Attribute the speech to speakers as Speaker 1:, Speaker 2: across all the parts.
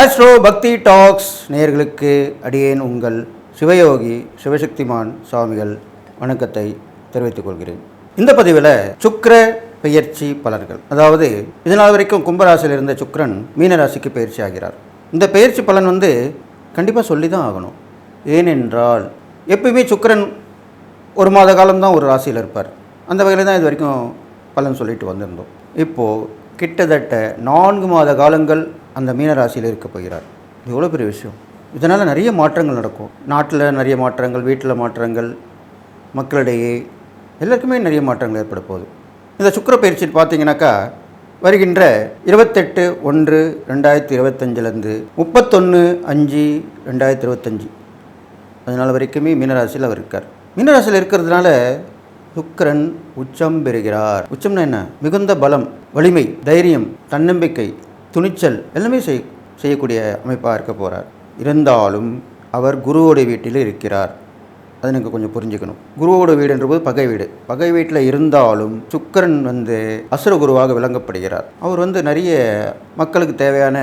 Speaker 1: Astro பக்தி tax நேயர்களுக்கு அடியேன் உங்கள் சிவயோகி சிவசக்திமான் சுவாமிகள் வணக்கத்தை தெரிவித்துக் கொள்கிறேன். இந்த பதிவில் சுக்கர பெயர்ச்சி பலன்கள். அதாவது இதனால் வரைக்கும் கும்பராசியில் இருந்த சுக்கரன் மீனராசிக்கு பயிற்சி ஆகிறார். இந்த பெயர்ச்சி பலன் வந்து கண்டிப்பாக சொல்லி தான் ஆகணும். ஏனென்றால் எப்பயுமே சுக்கரன் ஒரு மாத காலம்தான் ஒரு ராசியில் இருப்பார். அந்த வகையில் தான் இது வரைக்கும் பலன் சொல்லிட்டு வந்திருந்தோம். இப்போது கிட்டத்தட்ட நான்கு மாத காலங்கள் அந்த மீன ராசியில் இருக்க போகிறார். இது எவ்வளோ பெரிய விஷயம். இதனால் நிறைய மாற்றங்கள் நடக்கும். நாட்டில் நிறைய மாற்றங்கள் வீட்டில் மாற்றங்கள் மக்களிடையே எல்லாருக்குமே நிறைய மாற்றங்கள் ஏற்பட போகுது. இந்த சுக்கிர பயிற்சி பார்த்தீங்கன்னாக்கா வருகின்ற இருபத்தெட்டு ஒன்று ரெண்டாயிரத்தி இருபத்தஞ்சிலேருந்து முப்பத்தொன்று அஞ்சு ரெண்டாயிரத்தி இருபத்தஞ்சி. அதனால் வரைக்குமே மீனராசியில் அவர் இருக்கார். மீனராசியில் இருக்கிறதுனால சுக்கரன் உச்சம் பெறுகிறார். உச்சம்னா என்ன? மிகுந்த பலம் வலிமை தைரியம் தன்னம்பிக்கை துணிச்சல் எல்லாமே செய் செய்யக்கூடிய அமைப்பாக இருக்க போகிறார் இருந்தாலும் அவர் குருவோட வீட்டில் இருக்கிறார். அதை நீங்கள் கொஞ்சம் புரிஞ்சுக்கணும். குருவோட வீடுன்றபோது பகை வீடு. பகை வீட்டில் இருந்தாலும் சுக்கிரன் வந்து அசுர குருவாக விளங்கப்படுகிறார். அவர் வந்து நிறைய மக்களுக்கு தேவையான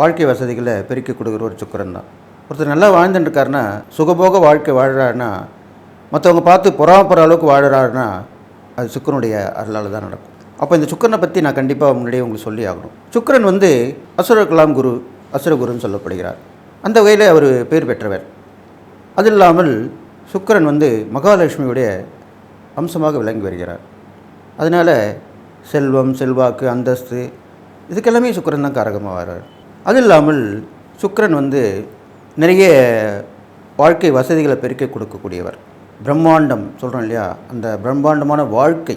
Speaker 1: வாழ்க்கை வசதிகளை பெருக்கி கொடுக்குற ஒரு சுக்கரன் தான். ஒருத்தர் நல்லா வாழ்ந்துட்டுருக்காருன்னா சுகபோக வாழ்க்கை வாழ்கிறாருன்னா மற்றவங்க பார்த்து பொறாமப்படுற அளவுக்கு வாழ்கிறாருன்னா அது சுக்கரனுடைய அருளால் தான் நடக்கும். அப்போ இந்த சுக்கரனை பற்றி நான் கண்டிப்பாக முன்னாடியே உங்களுக்கு சொல்லி ஆகணும். சுக்கரன் வந்து அசுர கலாம் குரு அசுரகுருன்னு சொல்லப்படுகிறார். அந்த வகையில் அவர் பேர் பெற்றவர். அது இல்லாமல் சுக்கிரன் வந்து மகாலட்சுமியுடைய அம்சமாக விளங்கி வருகிறார். அதனால் செல்வம் செல்வாக்கு அந்தஸ்து இதுக்கெல்லாமே சுக்கிரன் தான் காரகமாக வர்றார் அது இல்லாமல் சுக்கிரன் வந்து நிறைய வாழ்க்கை வசதிகளை பெருக்கி கொடுக்கக்கூடியவர். பிரம்மாண்டம் சொல்கிறோம் இல்லையா? அந்த பிரம்மாண்டமான வாழ்க்கை.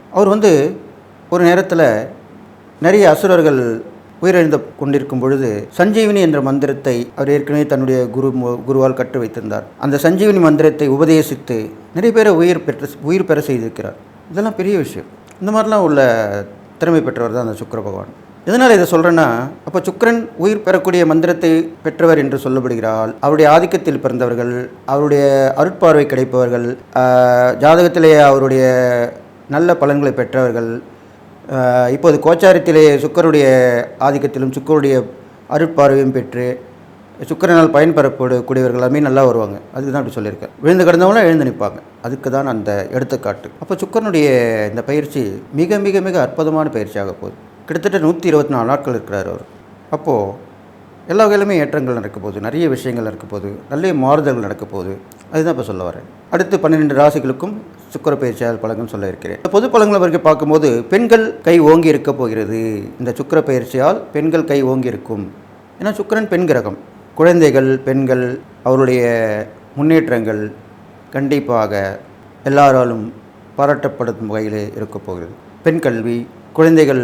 Speaker 1: அவர் வந்து ஒரு நேரத்தில் நிறைய அசுரர்கள் உயிரிழந்து கொண்டிருக்கும் பொழுது சஞ்சீவினி என்ற மந்திரத்தை அவர் ஏற்கனவே தன்னுடைய குரு மு- குருவால் கற்று வைத்திருந்தார். அந்த சஞ்சீவினி மந்திரத்தை உபதேசித்து நிறைய பேரை உயிர் பெற்ற உயிர் பெற செய்திருக்கிறார். இதெல்லாம் பெரிய விஷயம். இந்த மாதிரிலாம் உள்ள திறமை பெற்றவர் தான் அந்த சுக்கர பகவான். எதனால் இதை சொல்கிறேன்னா அப்போ சுக்கரன் உயிர் பெறக்கூடிய மந்திரத்தை பெற்றவர் என்று சொல்லப்படுகிறால் அவருடைய ஆதிக்கத்தில் பிறந்தவர்கள் அவருடைய அருட்பார்வை கிடைப்பவர்கள் ஜாதகத்திலேயே அவருடைய நல்ல பலன்களை பெற்றவர்கள். இப்போது கோச்சாரத்திலே சுக்கருடைய ஆதிக்கத்திலும் சுக்கருடைய அருட்பார்வையும் பெற்று சுக்கரனால் பயன்பெறக்கூடியவர்கள் எல்லாமே நல்லா வருவாங்க. அதுக்கு தான் அப்படி சொல்லியிருக்கேன் விழுந்து கிடந்தவங்களும் எழுந்து நிற்பாங்க. அதுக்கு தான் அந்த எடுத்துக்காட்டு. அப்போ சுக்கரனுடைய இந்த பயிற்சி மிக மிக மிக அற்புதமான பயிற்சியாக போகுது. கிட்டத்தட்ட நூற்றி இருபத்தி நாலு நாட்கள் இருக்கிறார் அவர். அப்போது எல்லா வகையிலுமே ஏற்றங்கள் நடக்க போகுது நிறைய விஷயங்கள் நடக்க போகுது நிறைய மாறுதல்கள் நடக்க போகுது அதுதான் இப்போ சொல்ல வரேன். அடுத்து பன்னிரெண்டு ராசிகளுக்கும் சுக்கர பயிற்சியால் பழக்கம் சொல்ல இருக்கிறேன். பொது பழங்களை வரைக்கும் பார்க்கும்போது பெண்கள் கை ஓங்கி இருக்க போகிறது. இந்த சுக்கர பயிற்சியால் பெண்கள் கை ஓங்கி இருக்கும். ஏன்னா சுக்கிரன் பெண் கிரகம். குழந்தைகள் பெண்கள் அவருடைய முன்னேற்றங்கள் கண்டிப்பாக எல்லாராலும் பாராட்டப்படும் வகையில் இருக்க போகிறது. பெண் கல்வி குழந்தைகள்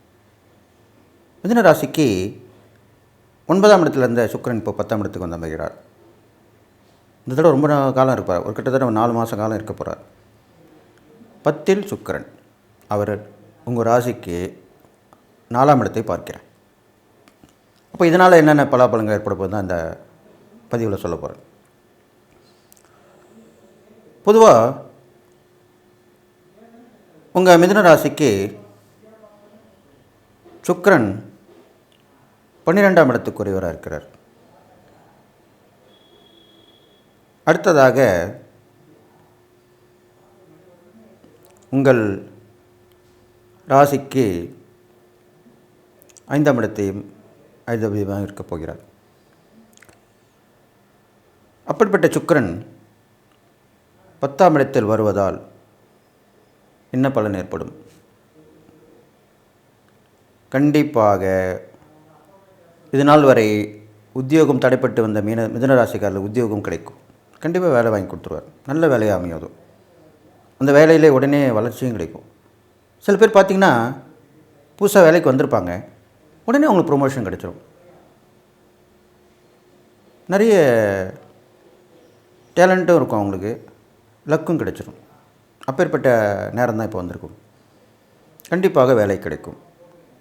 Speaker 1: மிதுன ராசிக்கு ஒன்பதாம் இடத்துல இருந்த சுக்கிரன் இப்போ பத்தாம் இடத்துக்கு வந்து அமைகிறார். இந்த தடவை ரொம்ப காலம் இருப்பார். ஒரு கிட்டத்தட்ட ஒரு நாலு மாதம் காலம் இருக்க போகிறார் பத்தில் சுக்கரன். அவர் உங்கள் ராசிக்கு நாலாம் இடத்தை பார்க்கிறார். அப்போ இதனால் என்னென்ன பலாபலங்கள் ஏற்பட போகுது தான் இந்த பதிவில் சொல்ல போகிறேன் பொதுவாக உங்கள் மிதுன ராசிக்கு சுக்கரன் பன்னிரெண்டாம் இடத்துக்குரியவராக இருக்கிறார். அடுத்ததாக உங்கள் ராசிக்கு ஐந்தாம் இடத்தையும் ஐந்தாம் இருக்கப் போகிறார். அப்படிப்பட்ட சுக்கரன் பத்தாம் இடத்தில் வருவதால் என்ன பலன் ஏற்படும். கண்டிப்பாக இது நாள் வரை உத்தியோகம் தடைப்பட்டு வந்த மீன மிதுன உத்தியோகம் கிடைக்கும். கண்டிப்பாக வேலை வாங்கி கொடுத்துருவார். நல்ல வேலையாக அமையும் அதுவும் அந்த வேலையிலே உடனே வளர்ச்சியும் கிடைக்கும். சில பேர் பார்த்திங்கன்னா புதுசாக வேலைக்கு வந்திருப்பாங்க. உடனே அவங்களுக்கு ப்ரொமோஷன் கிடைச்சிடும் நிறைய டேலண்ட்டும் இருக்கும் அவங்களுக்கு. லக்கும் கிடைச்சிரும். அப்பேற்பட்ட நேரம் தான் இப்போ வந்திருக்கும். கண்டிப்பாக வேலை கிடைக்கும்.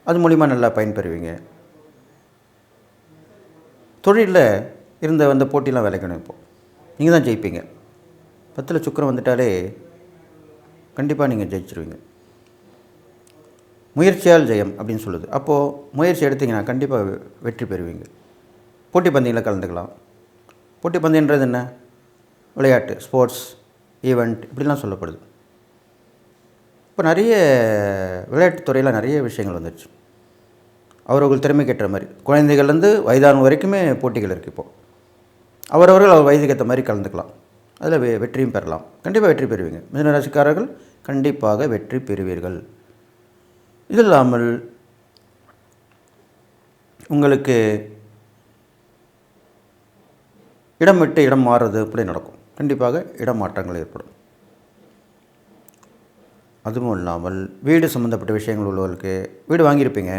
Speaker 1: அது மூலிமா நல்லா பயன்பெறுவீங்க. தொழிலில் இருந்த வந்த போட்டிலாம் விளைக்கணும் இப்போது நீங்கள் தான் ஜெயிப்பீங்க. பத்தில் சுக்கரம் வந்துட்டாலே கண்டிப்பாக நீங்கள் ஜெயிச்சிருவீங்க. முயற்சியால் ஜெயம் அப்படின்னு சொல்லுது. அப்போது முயற்சி எடுத்தீங்கன்னா கண்டிப்பாக வெற்றி பெறுவீங்க. போட்டி பந்தயங்களில் கலந்துக்கலாம். போட்டி பந்தயன்றது என்ன? விளையாட்டு ஸ்போர்ட்ஸ் ஈவெண்ட் இப்படிலாம் சொல்லப்படுது. இப்போ நிறைய விளையாட்டுத்துறையில் நிறைய விஷயங்கள் வந்துடுச்சு அவரவர்கள் திறமைக்கு ஏற்ற மாதிரி. குழந்தைகள்லேருந்து வயதான வரைக்குமே போட்டிகள் இருக்குது இப்போது அவரவர்கள் அவர் வயதுக்கு ஏற்ற மாதிரி கலந்துக்கலாம். அதில் வெ வெற்றியும் பெறலாம். கண்டிப்பாக வெற்றி பெறுவீங்க. மிதனராசிக்காரர்கள் கண்டிப்பாக வெற்றி பெறுவீர்கள். இது இல்லாமல் உங்களுக்கு இடம் விட்டு இடம் மாறுறது இப்படி நடக்கும். கண்டிப்பாக இடம் மாற்றங்கள் ஏற்படும். அதுவும் இல்லாமல் வீடு சம்மந்தப்பட்ட விஷயங்கள் உள்ளவர்களுக்கு வீடு வாங்கியிருப்பீங்க.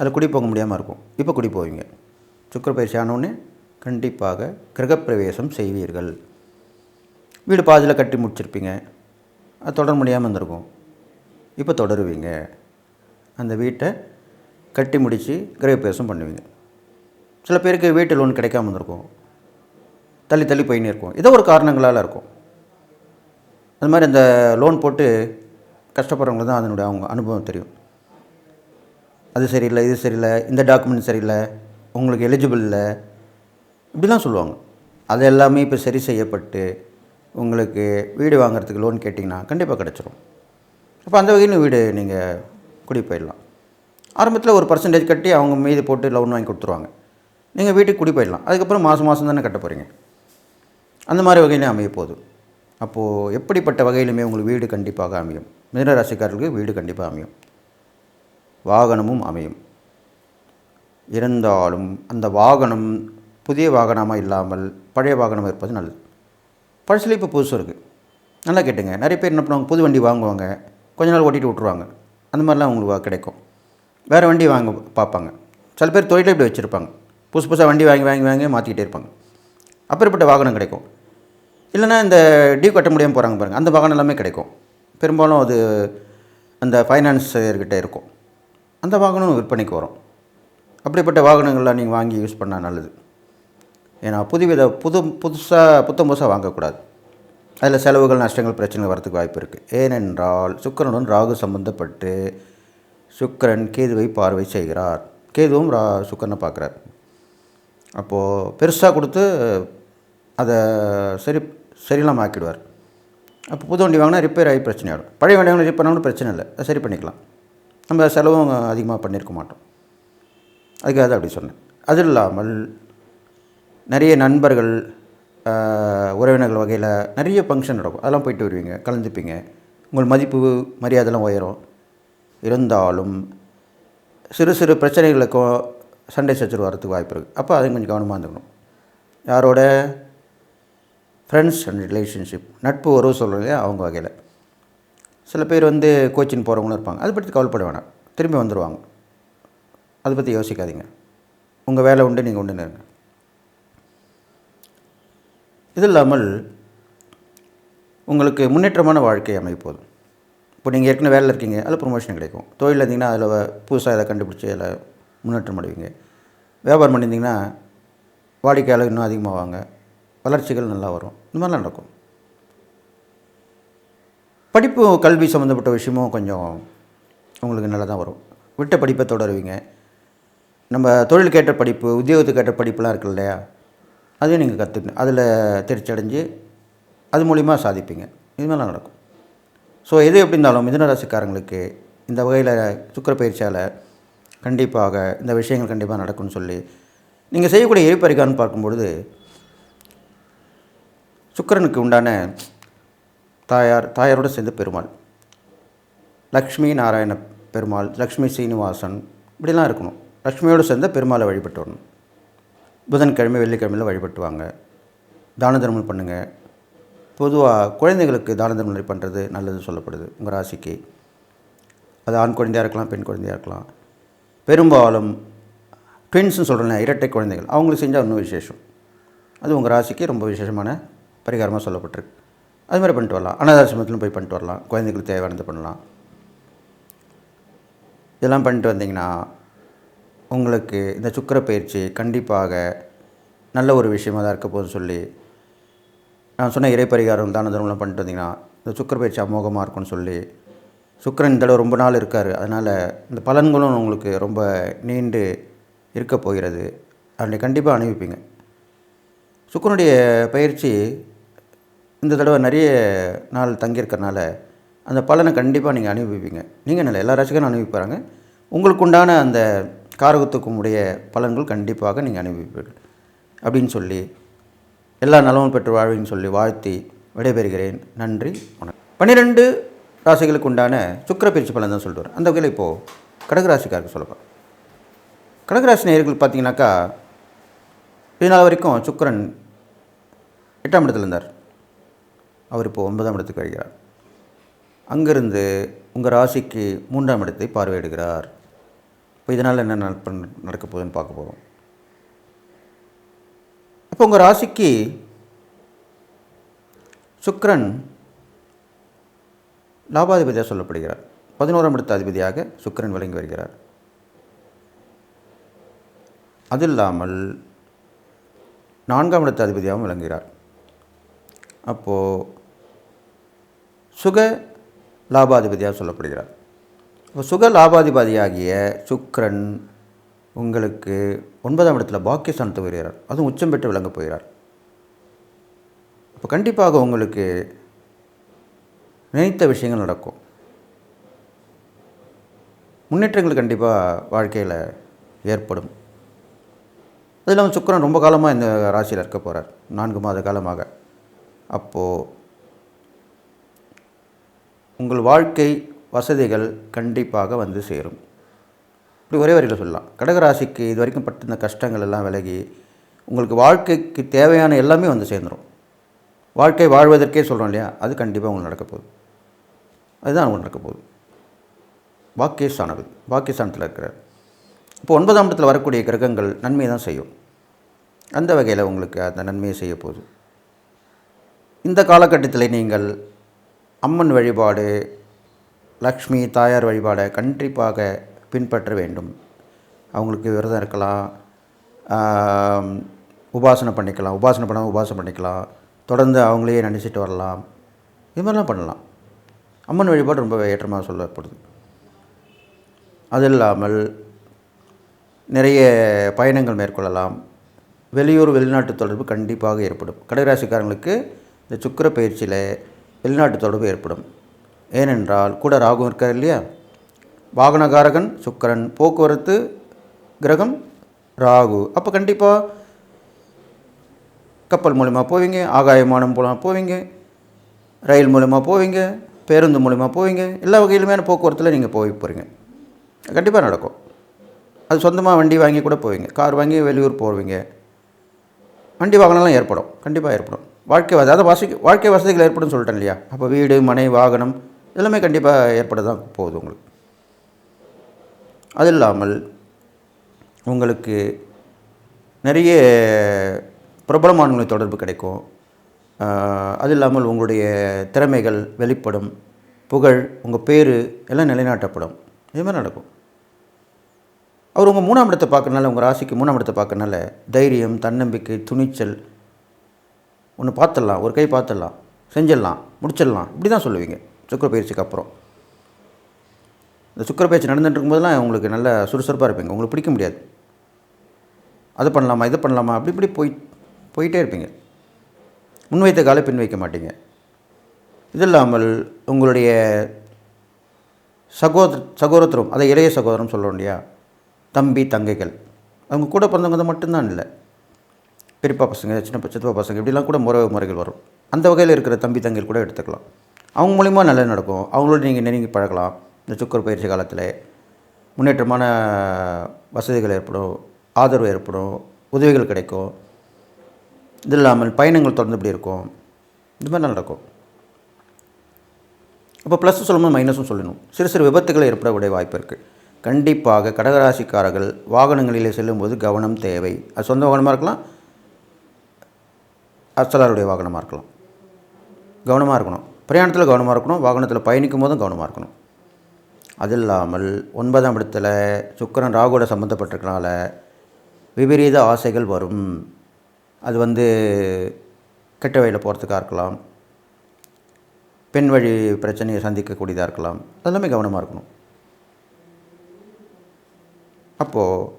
Speaker 1: அதில் குடி போக முடியாமல் இருக்கும். இப்போ குடி போவீங்க. சுக்கர பயிற்சி ஆனோடனே கண்டிப்பாக கிரகப்பிரவேசம் செய்வீர்கள். வீடு பாதியில் கட்டி முடிச்சிருப்பீங்க. அது தொடர முடியாமல் இருந்திருக்கும். இப்போ தொடருவீங்க. அந்த வீட்டை கட்டி முடித்து கிரகப்பிரவேசம் பண்ணுவீங்க. சில பேருக்கு வீட்டு லோன் கிடைக்காம இருந்திருக்கும். தள்ளி தள்ளி போயின்னு இருக்கும். ஏதோ ஒரு காரணங்களால் இருக்கும். அது மாதிரி அந்த லோன் போட்டு கஷ்டப்படுறவங்களுக்கு தான் அதனுடைய அவங்க அனுபவம் தெரியும். அது சரியில்லை இது சரியில்லை இந்த டாக்குமெண்ட் சரியில்லை உங்களுக்கு எலிஜிபிள் இல்லை இப்படிலாம் சொல்லுவாங்க. அது எல்லாமே இப்போ சரி செய்யப்பட்டு உங்களுக்கு வீடு வாங்குறதுக்கு லோன் கேட்டிங்கன்னா கண்டிப்பாக கிடச்சிரும். அப்போ அந்த வகையில் வீடு நீங்கள் குடி போயிடலாம். ஆரம்பத்தில் ஒரு பர்சன்டேஜ் கட்டி அவங்க மீது போட்டு லோன் வாங்கி கொடுத்துருவாங்க. நீங்கள் வீட்டுக்கு குடி போயிடலாம். அதுக்கப்புறம் மாதம் மாதம் தானே கட்ட போகிறீங்க அந்த மாதிரி வகையிலே அமைய போகுது. அப்போது எப்படிப்பட்ட வகையிலுமே உங்களுக்கு வீடு கண்டிப்பாக அமையும். மிதனராசிக்காரர்களுக்கு வீடு கண்டிப்பாக அமையும். வாகனமும் அமையும். இருந்தாலும் அந்த வாகனம் புதிய வாகனமாக இல்லாமல் பழைய வாகனம் இருப்பது நல்லது. பழசில் இப்போ புதுசு இருக்குது நல்லா கேட்டுங்க. நிறைய பேர் என்ன பண்ணுவாங்க? புது வண்டி வாங்குவாங்க. கொஞ்ச நாள் ஓட்டிட்டு விட்ருவாங்க அந்த மாதிரிலாம் உங்களுக்கு கிடைக்கும். வேறு வண்டி வாங்க பார்ப்பாங்க. சில பேர் தொழிலே இப்படி வச்சுருப்பாங்க. புதுசு புதுசாக வண்டி வாங்கி வாங்கி வாங்கி மாற்றிக்கிட்டே இருப்பாங்க. அப்பேற்பட்ட வாகனம் கிடைக்கும். இல்லைன்னா இந்த டியூ கட்ட முடியாமல் போகிறாங்க பாருங்கள் அந்த வாகனம் எல்லாமே கிடைக்கும். பெரும்பாலும் அது அந்த ஃபைனான்ஸர்கிட்ட இருக்கும். அந்த வாகனம் விற்பனைக்கு வரும். அப்படிப்பட்ட வாகனங்கள்லாம் நீங்கள் வாங்கி யூஸ் பண்ணால் நல்லது. ஏன்னா புதுவித புது புதுசாக புத்தம் புதுசாக வாங்கக்கூடாது. அதில் செலவுகள் நஷ்டங்கள் பிரச்சனைகள் வரதுக்கு வாய்ப்பு இருக்குது ஏனென்றால் சுக்கிரனுடன் ராகு சம்பந்தப்பட்டு சுக்கிரன் கேதுவை பார்வை செய்கிறார். கேதுவும் ரா சுக்கரனை பார்க்குறார். அப்போது பெருசாக கொடுத்து அதை சரி சரியில்லாமல் ஆக்கிடுவார். அப்போ புது வண்டி வாங்கினா ரிப்பேர் ஆகி பிரச்சனை ஆகிடும் பழைய வண்டி வாங்கினா ரிப்பேர் பண்ணாலும் பிரச்சனை இல்லை. அதை சரி பண்ணிக்கலாம். நம்ம செலவும் அதிகமாக பண்ணியிருக்க மாட்டோம். அதுக்காக தான் அப்படி சொன்னேன். அது இல்லாமல் நிறைய நண்பர்கள் உறவினர்கள் வகையில் நிறைய ஃபங்க்ஷன் நடக்கும். அதெல்லாம் போயிட்டு வருவீங்க கலந்துப்பீங்க. உங்கள் மதிப்பு மரியாதைலாம் உயரும். இருந்தாலும் சிறு சிறு பிரச்சனைகளுக்கும் சண்டை சச்சரவு வரத்துக்கு வாய்ப்பு இருக்குது அப்போ அதையும் கொஞ்சம் கவனமாக இருந்துக்கணும். யாரோட ஃப்ரெண்ட்ஸ் அண்ட் ரிலேஷன்ஷிப் நட்பு உறவு சொல்கிறீங்க அவங்க வகையில். சில பேர் வந்து கோச்சிங் போகிறவங்களும் இருப்பாங்க. அதை பற்றி கவலைப்பட வேணாம். திரும்பி வந்துடுவாங்க அதை பற்றி யோசிக்காதீங்க. உங்கள் வேலை உண்டு நீங்கள் உண்டு இருங்க. இது இல்லாமல் உங்களுக்கு முன்னேற்றமான வாழ்க்கை அமைப்போதும் இப்போ நீங்கள் ஏற்கனவே வேலையில் இருக்கீங்க அதில் ப்ரொமோஷன் கிடைக்கும். தொழில் இருந்தீங்கன்னா அதில் புதுசாக எதை கண்டுபிடிச்சி அதில் முன்னேற்றம் அடைவீங்க. வியாபாரம் பண்ணியிருந்தீங்கன்னா வாடிக்கையாளர் இன்னும் அதிகமாக வாங்க வளர்ச்சிகள் நல்லா வரும். இந்த மாதிரிலாம் நடக்கும். படிப்பு கல்வி சம்மந்தப்பட்ட விஷயமும் கொஞ்சம் உங்களுக்கு நல்லா தான் வரும். விட்ட படிப்பை தொடருவீங்க. நம்ம தொழிலுக்கேற்ற படிப்பு உத்தியோகத்துக்கேற்ற படிப்புலாம் இருக்கு இல்லையா? அதையும் நீங்கள் கற்றுக்கணும் அதில் திருச்சடைஞ்சு அடைஞ்சு அது மூலிமா சாதிப்பீங்க. இதுமாதிரிலாம் நடக்கும். ஸோ எது எப்படி இருந்தாலும் மிதனராசிக்காரங்களுக்கு இந்த வகையில் சுக்கர பயிற்சியால் கண்டிப்பாக இந்த விஷயங்கள் கண்டிப்பாக நடக்கும்னு சொல்லி நீங்கள் செய்யக்கூடிய எரிப்பறிக்கான்னு பார்க்கும்பொழுது சுக்கிரனுக்கு உண்டான தாயார் தாயாரோடு சேர்ந்து பெருமாள். லக்ஷ்மி நாராயண பெருமாள் லக்ஷ்மி சீனிவாசன் இப்படிலாம் இருக்கணும். லக்ஷ்மியோடு சேர்ந்த பெருமாளை வழிபட்டு வரணும் புதன்கிழமை வெள்ளிக்கிழமையில் வழிபட்டு வாங்க தான தர்மம் பண்ணுங்கள் பொதுவாக குழந்தைகளுக்கு தான தர்மம் பண்ணுறது நல்லது சொல்லப்படுது உங்கள் ராசிக்கு. அது ஆண் குழந்தையாக இருக்கலாம் பெண் குழந்தையாக இருக்கலாம். பெரும்பாலும் ட்வின்ஸ்னு சொல்கிறேன் இரட்டை குழந்தைகள். அவங்களுக்கு செஞ்சால் இன்னும் விசேஷம். அது உங்கள் ராசிக்கு ரொம்ப விசேஷமான பரிகாரமாக சொல்லப்பட்டிருக்கு. அது மாதிரி பண்ணிட்டு வரலாம். அனாதாசிரமத்திலும் போய் பண்ணிட்டு வரலாம். குழந்தைகளுக்கு தேவையானது பண்ணலாம். இதெல்லாம் பண்ணிட்டு வந்தீங்கன்னா உங்களுக்கு இந்த சுக்கிர பயிற்சி கண்டிப்பாக நல்ல ஒரு விஷயமாக தான் இருக்க போகுதுன்னு சொல்லி நான் சொன்ன இறை பரிகாரம் தான தர்மம்லாம் பண்ணிட்டு வந்தீங்கன்னா இந்த சுக்கர பயிற்சி அமோகமாக இருக்கும்னு சொல்லி சுக்கரன் இந்த ரொம்ப நாள் இருக்கார். அதனால் இந்த பலன்களும் உங்களுக்கு ரொம்ப நீண்டு இருக்க போகிறது. அதனை கண்டிப்பாக அனுபவிப்பீங்க. சுக்கரனுடைய பயிற்சி இந்த தடவை நிறைய நாள் தங்கியிருக்கறனால அந்த பலனை கண்டிப்பாக நீங்கள் அனுபவிப்பீங்க. நீங்கள் நல்ல எல்லா ராசிக்காரும் அனுபவிப்பாங்க உங்களுக்கு உண்டான அந்த காரகத்துக்கும் உடைய பலன்கள் கண்டிப்பாக நீங்கள் அனுபவிப்பீர்கள். அப்படின்னு சொல்லி எல்லா நலமும் பெற்று வாழ்வின்னு சொல்லி வாழ்த்தி விடைபெறுகிறேன். நன்றி வணக்கம். பன்னிரெண்டு ராசிகளுக்கு உண்டான சுக்கிர பயிற்சி பலன் தான் சொல்லிட்டு வரேன் அந்த வகையில் இப்போது கடகராசிக்காரருக்கு சொல்லப்போம் கடகராசி நேயர்கள் பார்த்தீங்கன்னாக்கா இதனால் வரைக்கும் சுக்கரன் எட்டாம் இடத்துல இருந்தார். அவர் இப்போ ஒன்பதாம் இடத்துக்கு வருகிறார். அங்கிருந்து உங்கள் ராசிக்கு மூன்றாம் இடத்தை பார்வையிடுகிறார். இப்போ இதனால் என்ன நடக்க போகுதுன்னு பார்க்க போகிறோம் அப்போ உங்கள் ராசிக்கு சுக்ரன் லாபாதிபதியாக சொல்லப்படுகிறார். பதினோராம் இடத்த அதிபதியாக சுக்கிரன் விளங்கி வருகிறார். அது இல்லாமல் நான்காம் இடத்து அதிபதியாகவும் விளங்குகிறார். அப்போது சுக லாபாதிபதியாக சொல்லப்படுகிறார். இப்போ சுக லாபாதிபதியாகிய சுக்ரன் உங்களுக்கு ஒன்பதாம் இடத்துல பாக்கியஸ்தானத்தை வருகிறார். அதுவும் உச்சம் பெற்று விளங்கப் போகிறார். இப்போ கண்டிப்பாக உங்களுக்கு நினைத்த விஷயங்கள் நடக்கும். முன்னேற்றங்கள் கண்டிப்பாக வாழ்க்கையில் ஏற்படும். அது இல்லாமல் சுக்கரன் ரொம்ப காலமாக இந்த ராசியில் இருக்க போகிறார். நான்கு மாத காலமாக. அப்போது உங்கள் வாழ்க்கை வசதிகள் கண்டிப்பாக வந்து சேரும். இப்படி ஒரே வரியில் சொல்லலாம். கடகராசிக்கு இது வரைக்கும் பட்டிருந்த கஷ்டங்கள் எல்லாம் விலகி உங்களுக்கு வாழ்க்கைக்கு தேவையான எல்லாமே வந்து சேர்ந்துடும் வாழ்க்கை வாழ்வதற்கே சொல்கிறோம் இல்லையா? அது கண்டிப்பாக உங்களுக்கு நடக்க போகுது. அதுதான் உங்களுக்கு நடக்க போகுது. பாக்கியஸ்தானபதி பாக்கியஸ்தானத்தில் இருக்கிறார். இப்போ ஒன்பதாம் இடத்தில் வரக்கூடிய கிரகங்கள் நன்மையை தான் செய்யும். அந்த வகையில் உங்களுக்கு அந்த நன்மையை செய்ய போகுது. இந்த காலகட்டத்தில் நீங்கள் அம்மன் வழிபாடு லக்ஷ்மி தாயார் வழிபாடை கண்டிப்பாக பின்பற்ற வேண்டும். அவங்களுக்கு விரதம் இருக்கலாம். உபாசனை பண்ணிக்கலாம். உபாசனை பண்ணாமல் உபாசனை பண்ணிக்கலாம். தொடர்ந்து அவங்களையே நினச்சிட்டு வரலாம். இது மாதிரிலாம் பண்ணலாம். அம்மன் வழிபாடு ரொம்ப ஏற்றமாக சொல்லப்படுது. அது இல்லாமல் நிறைய பயணங்கள் மேற்கொள்ளலாம். வெளியூர் வெளிநாட்டு தொடர்பு கண்டிப்பாக ஏற்படும். கடகராசிக்காரங்களுக்கு இந்த சுக்கிர பயிற்சியில் வெளிநாட்டு தொடர்பு ஏற்படும். ஏனென்றால் கூட ராகு இருக்கார் இல்லையா? வாகனகாரகன் சுக்கிரன் போக்குவரத்து கிரகம் ராகு. அப்போ கண்டிப்பாக கப்பல் மூலிமா போவீங்க ஆகாயமானம் மூலமாக போவீங்க ரயில் மூலிமா போவீங்க பேருந்து மூலிமா போவீங்க எல்லா வகையிலுமே போக்குவரத்தில் நீங்கள் போய் போகிறீங்க கண்டிப்பாக நடக்கும். அது சொந்தமாக வண்டி வாங்கி கூட போவீங்க கார் வாங்கி வெளியூர் போவீங்க. வண்டி வாகனம்லாம் ஏற்படும் கண்டிப்பாக ஏற்படும். வாழ்க்கை அதாவது வசதி வாழ்க்கை வசதிகள் ஏற்படும் சொல்லிட்டேன் இல்லையா? அப்போ வீடு மனை வாகனம் எல்லாமே கண்டிப்பாக ஏற்பட தான் போகுது உங்களுக்கு. அது இல்லாமல் உங்களுக்கு நிறைய பிரபலமானவங்களை தொடர்பு கிடைக்கும். அது இல்லாமல் உங்களுடைய திறமைகள் வெளிப்படும். புகழ் உங்கள் பேர் எல்லாம் நிலைநாட்டப்படும். இதுமாதிரி நடக்கும். அவர் உங்கள் மூணாம் இடத்தை பார்க்கறனால உங்கள் ராசிக்கு மூணாம் இடத்தை பார்க்கறனால தைரியம் தன்னம்பிக்கை துணிச்சல் ஒன்று பார்த்துடலாம் ஒரு கை பார்த்துடலாம் செஞ்சிடலாம் முடிச்சிடலாம். இப்படி தான் சொல்லுவீங்க சுக்கர பயிற்சிக்கு அப்புறம். இந்த சுக்கர பயிற்சி நடந்துட்டு இருக்கும்போதெல்லாம் உங்களுக்கு நல்ல சுறுசுறுப்பாக இருப்பீங்க உங்களுக்கு பிடிக்க முடியாது. அது பண்ணலாமா இது பண்ணலாமா அப்படி இப்படி போய் போயிட்டே இருப்பீங்க. முன்வைத்த காலை பின் வைக்க மாட்டீங்க. இது இல்லாமல் உங்களுடைய சகோதர சகோதரத்துவம் அதை இளைய சகோதரம் சொல்கிறோம் இல்லையா தம்பி தங்கைகள். அவங்க கூட பிறந்தவங்க தான் மட்டும்தான் இல்லை. பெரியப்பா பசங்க சின்ன ப- சித்தப்பா பசங்க இப்படிலாம் கூட முறை முறைகள் வரும். அந்த வகையில் இருக்கிற தம்பி தங்கைகள் கூட எடுத்துக்கலாம். அவங்க மூலிமா நல்லது நடக்கும். அவங்களோட நீங்கள் நெருங்கி பழகலாம். இந்த சுக்கர் பயிற்சி காலத்தில் முன்னேற்றமான வசதிகள் ஏற்படும் ஆதரவு ஏற்படும் உதவிகள் கிடைக்கும். இது இல்லாமல் பயணங்கள் தொடர்ந்து இப்படி இருக்கும். இது மாதிரி நடக்கும். அப்போ ப்ளஸ் சொல்லும்போது மைனஸும் சொல்லணும் சிறு சிறு விபத்துகள் ஏற்படக்கூடிய வாய்ப்பு இருக்குது கண்டிப்பாக கடகராசிக்காரர்கள் வாகனங்களிலே செல்லும்போது கவனம் தேவை. அது சொந்த வாகனமாக இருக்கலாம் அச்சலாருடைய வாகனமாக இருக்கலாம். கவனமாக இருக்கணும். பிரயாணத்தில் கவனமாக இருக்கணும். வாகனத்தில் பயணிக்கும் போதும் கவனமாக இருக்கணும். அது இல்லாமல் ஒன்பதாம் இடத்துல சுக்கிரன் ராகுவோட சம்மந்தப்பட்டிருக்கனால விபரீத ஆசைகள் வரும். அது வந்து கெட்ட வழியில் போகிறதுக்காக இருக்கலாம். பெண் வழி பிரச்சனையை சந்திக்கக்கூடியதாக இருக்கலாம். அதெல்லாமே கவனமாக இருக்கணும். அப்போது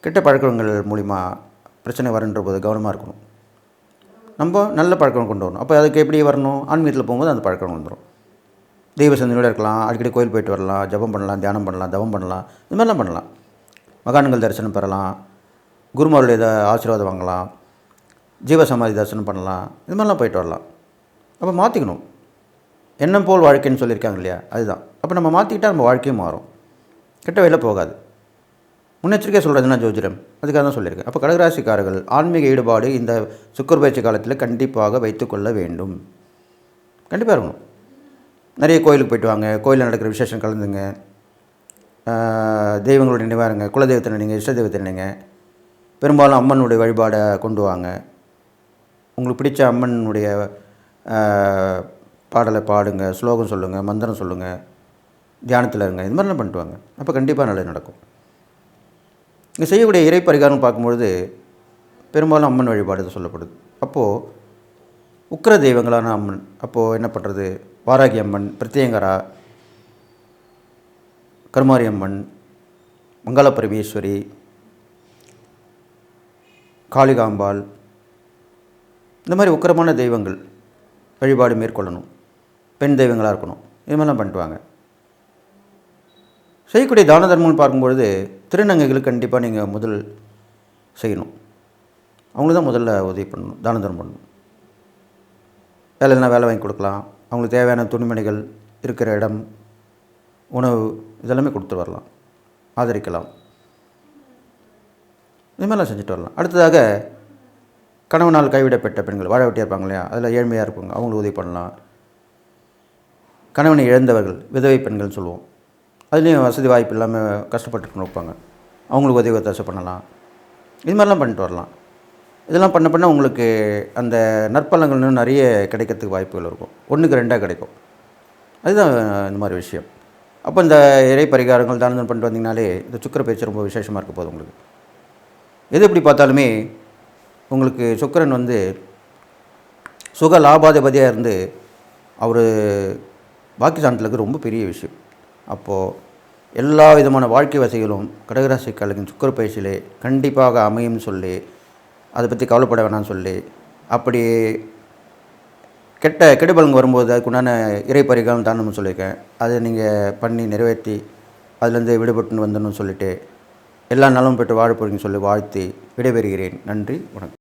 Speaker 1: கெட்ட பழக்கங்கள் மூலிமா பிரச்சனை வருன்ற போது கவனமாக இருக்கணும். நம்ம நல்ல பழக்கம் கொண்டு வரணும். அப்போ அதுக்கு எப்படி வரணும்? ஆன்மீகத்தில் போகும்போது அந்த பழக்கம் வந்துடும் தெய்வ சிந்தனையோட இருக்கலாம் அடிக்கடி கோயில் போயிட்டு வரலாம் ஜெபம் பண்ணலாம் தியானம் பண்ணலாம் தவம் பண்ணலாம் இது மாதிரிலாம் பண்ணலாம். மகான்கள் தரிசனம் பெறலாம் குருமாருடைய இதை ஆசீர்வாதம் வாங்கலாம் ஜீவசமாதி தரிசனம் பண்ணலாம் இது மாதிரிலாம் போயிட்டு வரலாம். அப்போ மாற்றிக்கணும் எண்ணம் போல் வாழ்க்கைன்னு சொல்லியிருக்காங்க இல்லையா? அதுதான். அப்போ நம்ம மாற்றிக்கிட்டால் நம்ம வாழ்க்கையும் மாறும். கெட்ட வழியில் போகாது. முன்னெச்சரிக்கை சொல்கிறதுனா ஜோதிடம். அதுக்காக தான் சொல்லியிருக்கேன். அப்போ கடகராசிக்காரர்கள் ஆன்மீக ஈடுபாடு இந்த சுக்கர் பயிற்சி காலத்தில் கண்டிப்பாக வைத்துக்கொள்ள வேண்டும். கண்டிப்பாக இருக்கணும். நிறைய கோயிலுக்கு போயிட்டு வாங்க. கோயிலில் நடக்கிற விசேஷம் கலந்துங்க. தெய்வங்களுடைய நினைவாருங்க. குலதெய்வத்தை நினைங்க இஷ்ட தெய்வத்தை நினைங்க. பெரும்பாலும் அம்மனுடைய வழிபாடை கொண்டு வாங்க. உங்களுக்கு பிடிச்ச அம்மனுடைய பாடலை பாடுங்க ஸ்லோகம் சொல்லுங்கள் மந்திரம் சொல்லுங்கள் தியானத்தில் இருங்க. இது மாதிரிலாம் பண்ணிட்டு வாங்க. அப்போ கண்டிப்பாக நல்லது நடக்கும். இங்கே செய்யக்கூடிய இறை பரிகாரம் பார்க்கும்பொழுது பெரும்பாலும் அம்மன் வழிபாடு சொல்லப்படுது. அப்போது உக்கிர தெய்வங்களான அம்மன் அப்போது என்ன பண்ணுறது வாராகி அம்மன் பிரத்யங்கரா கருமாரி அம்மன் மங்கள பரமேஸ்வரி காளிகாம்பாள் இந்த மாதிரி உக்கிரமான தெய்வங்கள் வழிபாடு மேற்கொள்ளணும். பெண் தெய்வங்களாக இருக்கணும். இதுமாதிரிலாம் பண்ணிட்டு வாங்க. செய்யக்கூடிய தான தர்மம்னு பார்க்கும்பொழுது திருநங்கைகளுக்கு கண்டிப்பாக நீங்கள் முதல் செய்யணும். அவங்களுக்கு தான் முதல்ல உதவி பண்ணணும் தான தர்மம் பண்ணணும். வேலை இல்லைனா வேலை வாங்கி கொடுக்கலாம். அவங்களுக்கு தேவையான துணிமணிகள் இருக்கிற இடம் உணவு இதெல்லாமே கொடுத்து வரலாம். ஆதரிக்கலாம். இது மாதிரிலாம் செஞ்சுட்டு வரலாம். அடுத்ததாக கணவனால் கைவிடப்பட்ட பெண்கள் வாழ வெட்டியாக இருப்பாங்க இல்லையா? அதில் ஏழ்மையாக இருப்பாங்க அவங்களுக்கு உதவி பண்ணலாம். கணவனை இழந்தவர்கள் விதவை பெண்கள்னு சொல்லுவோம். அதுலேயும் வசதி வாய்ப்பு இல்லாமல் கஷ்டப்பட்டு இருப்பாங்க அவங்களுக்கு உதவி ஒத்தாசை பண்ணலாம். இது மாதிரிலாம் பண்ணிட்டு வரலாம். இதெல்லாம் பண்ண பண்ண உங்களுக்கு அந்த நற்பலங்கள் இன்னும் நிறைய கிடைக்கிறதுக்கு வாய்ப்புகள் இருக்கும். ஒன்றுக்கு ரெண்டாக கிடைக்கும். அதுதான் இந்த மாதிரி விஷயம். அப்போ இந்த இறை பரிகாரங்கள் தானம் பண்ணிட்டு வந்தீங்கனாலே இந்த சுக்கர பயிற்சி ரொம்ப விசேஷமாக இருக்க போகுது உங்களுக்கு. எது எப்படி பார்த்தாலுமே உங்களுக்கு சுக்கரன் வந்து சுக லாபாதிபதியாக இருந்து அவர் பாக்கியஸ்தானத்தில் ரொம்ப பெரிய விஷயம். அப்போது எல்லா விதமான வாழ்க்கை வசதிகளும் கடகராசிக்காரர்களின் சுக்கர பயிற்சியிலே கண்டிப்பாக அமையும்னு சொல்லி அதை பற்றி கவலைப்பட வேணாம்னு சொல்லி அப்படி கெட்ட கெடுபலங்க வரும்போது அதுக்குண்டான இறை பரிகாரம் தானம்னு சொல்லியிருக்கேன். அதை நீங்கள் பண்ணி நிறைவேற்றி அதுலேருந்து விடுபட்டுன்னு வந்தணும்னு சொல்லிவிட்டு எல்லா நலமும் பெற்று வாழ போகிறீங்கன்னு சொல்லி வாழ்த்தி விடைபெறுகிறேன். நன்றி வணக்கம்.